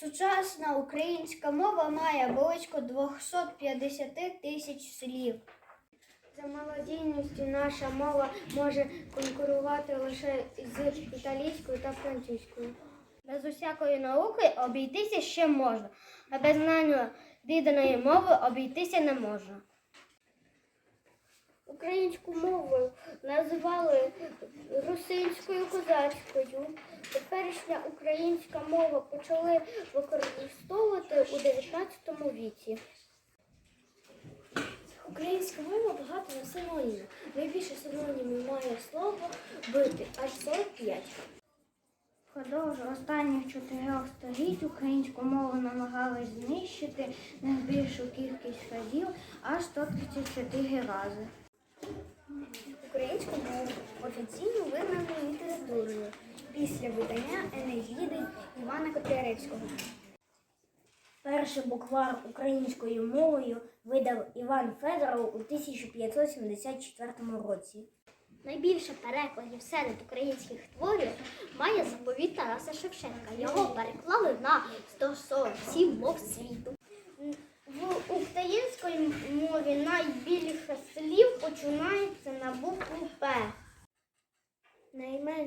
Сучасна українська мова має близько 250 тисяч слів. За молодійністю наша мова може конкурувати лише з італійською та французькою. Без усякої науки обійтися ще можна, а без знання відданої мови обійтися не можна. Українську мову називали русинською козацькою. Теперішня українська мова почали використовувати у 19 віці. Українська мова багато на синонімів. Найбільше синонімів має слово бити аж 45. Впродовж останніх чотирьох століть українську мову намагались знищити найбільшу кількість разів аж 134 рази. Українську мову офіційно визнано літературою після видання Енегіди Івана Котляревського. Перший буквар українською мовою видав Іван Федоров у 1574 році. Найбільше перекладів серед українських творів має заповіт Тараса Шевченка. Його переклали на 147 мов світу. В українській мові найбільше слів починається на букву.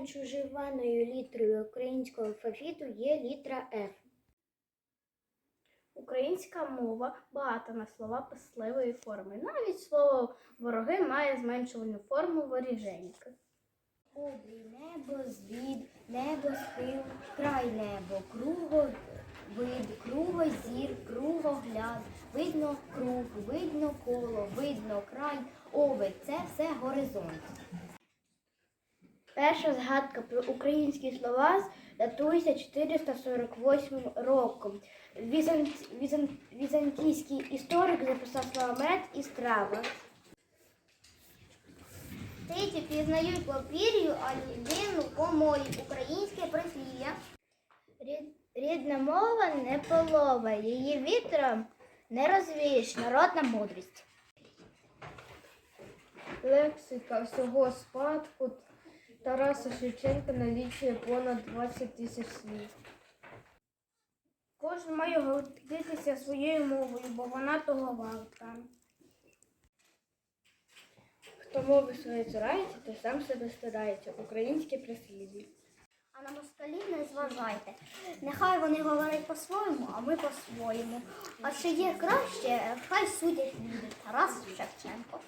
Найменш уживаною літерою українського алфавіту є літера Ф. Українська мова багата на слова писливої форми. Навіть слово вороги має зменшувальну форму воріженька. Обрій небо, звід, небо схил, край небо, круго вид, круго зір, кругогляд, видно круг, видно коло, видно край, овид це все горизонт. Перша згадка про українські слова датується 448 роком. Візант, візант, візантійський історик записав слова мед і страва. Треті пізнають папір'ю, а людину помоють. Українське прислів'я. Рід- Рідна мова не полова, її вітром не розвієш, народна мудрість. Лексика всього спадку Тараса Шевченка налічує понад 20 тисяч слів. Кожен має гордитися своєю мовою, бо вона того варта. Хто мови своєї цурається, то сам себе стидається. Українське прислів'я. А на москалів не зважайте. Нехай вони говорять по-своєму, а ми по-своєму. А чи є краще, хай судять люди. Тарас Шевченко.